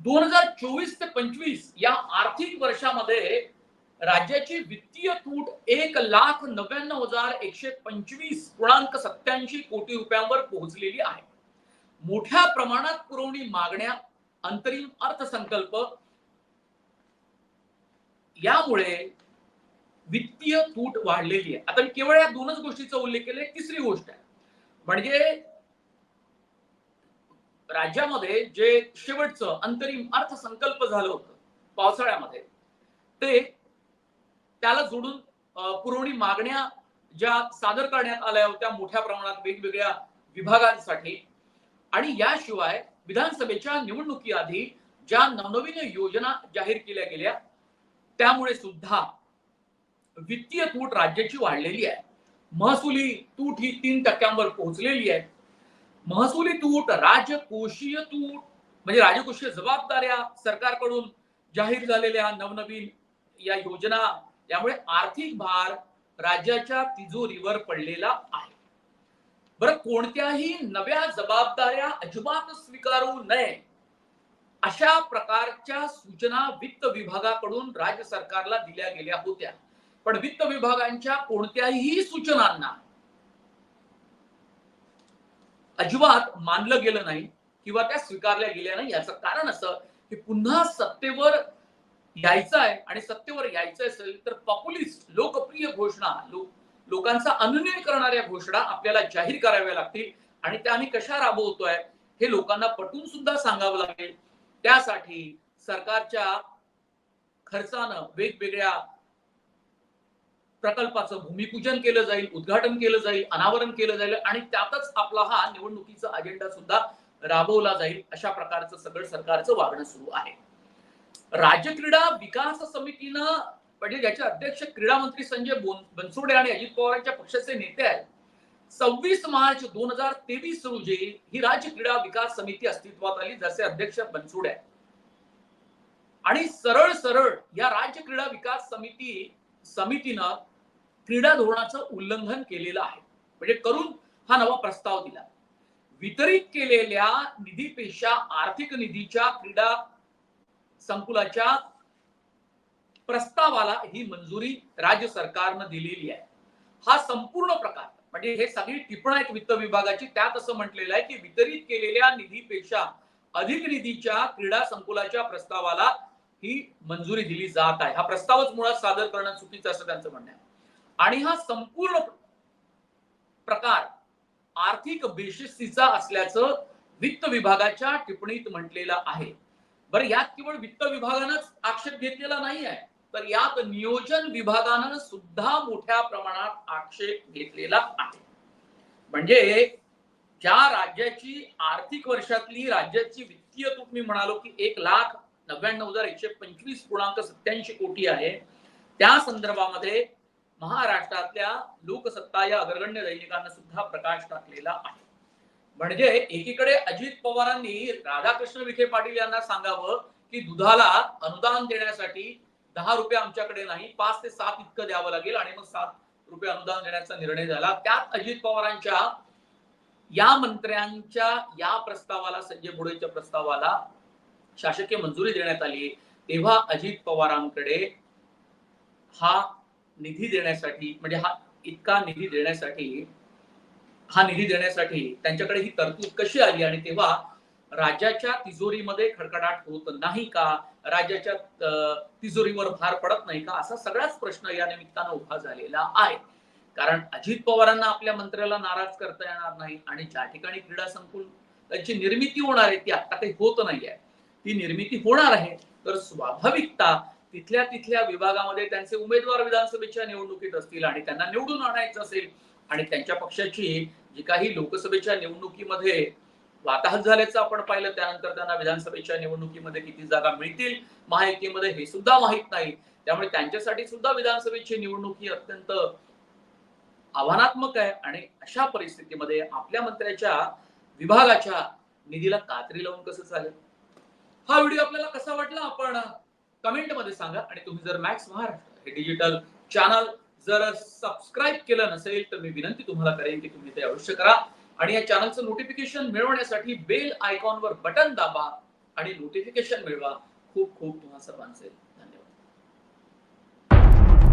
दोन हजार चोवीस ते पंचवीस या आर्थिक वर्षामध्ये राज्याची वित्तीय तूट एक लाख नव्याण्णव हजार एकशे पंचवीस पूर्णांक सत्याऐंशी कोटी रुपयांवर पोहोचलेली आहे. मोठ्या प्रमाणात पुरवणी मागण्या अंतरिम अर्थसंकल्प यामुळे वित्तीय तूट वाढलेली आहे. आता मी केवळ या दोनच गोष्टीचा उल्लेख केला तिसरी गोष्ट आहे. म्हणजे राज्यामध्ये जे शेवटचं अंतरिम अर्थसंकल्प झालं होतं पावसाळ्यामध्ये ते त्याला जोडून पुरवणी मागण्या ज्या सादर करण्यात आल्या होत्या मोठ्या प्रमाणात वेगवेगळ्या विभागांसाठी आणि याशिवाय विधानसभेच्या निवडणुकीआधी ज्या नवनवीन योजना जाहीर केल्या गेल्या त्यामुळे सुद्धा वित्तीय तूट राज्याची वाढलेली आहे. महसुली तूट ही तीन टक्क्यांवर पोहोचलेली आहे. महसुली तूट राजकोषीय तूट. म्हणजे राजकोषीय जबाबदाऱ्या सरकारकडून जाहीर झालेल्या नवनवीन या योजना यामुळे आर्थिक भार राज्याच्या तिजोरीवर पडलेला आहे. बरं कोणत्याही नव्या जबाबदाऱ्या अजिबात स्वीकारू नये अशा प्रकारच्या सूचना वित्त विभागाकडून राज्य सरकारला दिल्या गेल्या होत्या. पण वित्त विभागांच्या कोणत्याही सूचनांना अजिबात मानलं गेलं नाही किंवा त्या स्वीकारल्या गेल्या नाही. याचं कारण असं की पुन्हा सत्तेवर यायचं आहे आणि सत्तेवर यायचं असेल तर पॉप्युलिस्ट लोकप्रिय घोषणा लोक लोकांचा अनुनय करणाऱ्या घोषणा आपल्याला जाहीर कराव्या लागतील. आणि त्या आम्ही कशा राबवतोय हे लोकांना पटवून सुद्धा सांगावं लागेल. त्यासाठी सरकारच्या खर्चानं वेगवेगळ्या प्रकल्पाचं भूमिपूजन केलं जाईल उद्घाटन केलं जाईल अनावरण केलं जाईल आणि त्यातच आपला हा निवडणुकीचा अजेंडा सुद्धा राबवला जाईल अशा प्रकारचं सगळं सरकारचं वागणं सुरू आहे. राज्य क्रीडा विकास समितीनं म्हणजे ज्याचे अध्यक्ष क्रीडा मंत्री संजय बनसोडे आणि अजित पवारांच्या पक्षाचे नेते आहेत सव्वीस मार्च दोन हजार तेवीस रोजी ही राज्य क्रीडा विकास समिती अस्तित्वात आली जसे अध्यक्ष बनसोडे आहेत. आणि सरळ सरळ या राज्य क्रीडा विकास समिती समितीनं क्रीडा धोरणाचं उल्लंघन केलेलं आहे. म्हणजे करून हा नवा प्रस्ताव दिला. वितरित केलेल्या निधीपेक्षा आर्थिक निधीच्या क्रीडा संकुलाच्या प्रस्तावाला ही मंजुरी राज्य सरकारनं दिलेली आहे. हा संपूर्ण प्रकार म्हणजे हे सगळी टिपण आहेत वित्त विभागाची त्यात असं म्हटलेलं आहे की वितरित केलेल्या निधीपेक्षा अधिक निधीच्या क्रीडा संकुलाच्या प्रस्तावाला ही मंजुरी दिली जात आहे. हा प्रस्तावच मुळात सादर करणं चुकीचं असं त्यांचं म्हणणं आहे. आणि हा संपूर्ण प्रकार आर्थिक बेशिस्तीचा असल्याचं वित्त विभागाच्या टिप्पणीत म्हटलेलं आहे. बरं यात केवळ वित्त विभागानंच आक्षेप घेतलेला नाही आहे तर यात नियोजन विभागानं सुद्धा मोठ्या प्रमाणात आक्षेप घेतलेला आहे. म्हणजे ज्या राज्याची आर्थिक वर्षातली राज्याची वित्तीय तूट मी म्हणालो की एक लाख नव्याण्णव हजार एकशे पंचवीस पूर्णांक सत्याऐंशी कोटी आहे त्या संदर्भामध्ये महाराष्ट्रातल्या लोकसत्ता या अग्रगण्य दैनिकांना सुद्धा प्रकाश टाकलेला आहे. म्हणजे एकीकडे अजित पवारांनी राधाकृष्ण विखे पाटील यांना सांगावं की दुधाला अनुदान देण्यासाठी दहा रुपये आमच्याकडे नाही पाच ते सात इतकं द्यावं लागेल आणि मग सात रुपये अनुदान देण्याचा निर्णय झाला. त्यात अजित पवारांच्या या मंत्र्यांच्या या प्रस्तावाला संजय भोडेच्या प्रस्तावाला शासकीय मंजुरी देण्यात आली. तेव्हा अजित पवारांकडे हा निधी देण्यासाठी म्हणजे हा इतका निधी देण्यासाठी हा निधी देण्यासाठी त्यांच्याकडे ही तरतूद कशी आली आणि तेव्हा राज्याच्या तिजोरीमध्ये खडखडाट होत नाही का? राज्याच्या तिजोरीवर भार पडत नाही का? असा सगळाच प्रश्न या निमित्तानं उभा झालेला आहे. कारण अजित पवारांना आपल्या मंत्र्याला नाराज करता येणार नाही आणि ज्या ठिकाणी क्रीडा संकुल त्यांची निर्मिती होणार आहे ती आता काही होत नाही आहे ती निर्मिती होणार आहे. तर स्वाभाविकता तिथल्या तिथल्या विभागामध्ये त्यांचे उमेदवार विधानसभेच्या निवडणुकीत असतील आणि त्यांना निवडून आणायचं असेल आणि त्यांच्या पक्षाची जी काही लोकसभेच्या निवडणुकीमध्ये वाताहत झाल्याचं आपण पाहिलं त्यानंतर त्यांना विधानसभेच्या निवडणुकीमध्ये किती जागा मिळतील महायुतीमध्ये हे सुद्धा माहीत नाही. त्यामुळे त्यांच्यासाठी सुद्धा विधानसभेची निवडणूक ही अत्यंत आव्हानात्मक आहे आणि अशा परिस्थितीमध्ये आपल्या मंत्र्याच्या विभागाच्या निधीला कात्री लावून कसं चालेल? हा व्हिडिओ आपल्याला कसा वाटला आपण कमेंटमध्ये सांगा आणि तुम्ही जर मॅक्स महाराष्ट्र हे डिजिटल चॅनल जर सबस्क्राईब केलं नसेल तर मी विनंती तुम्हाला करेन की तुम्ही ते अवश्य करा. आणि या चॅनलचं नोटिफिकेशन मिळवण्यासाठी बेल आयकॉनवर बटन दाबा आणि नोटिफिकेशन मिळवा. खूप खूप तुम्हा सर्वांचे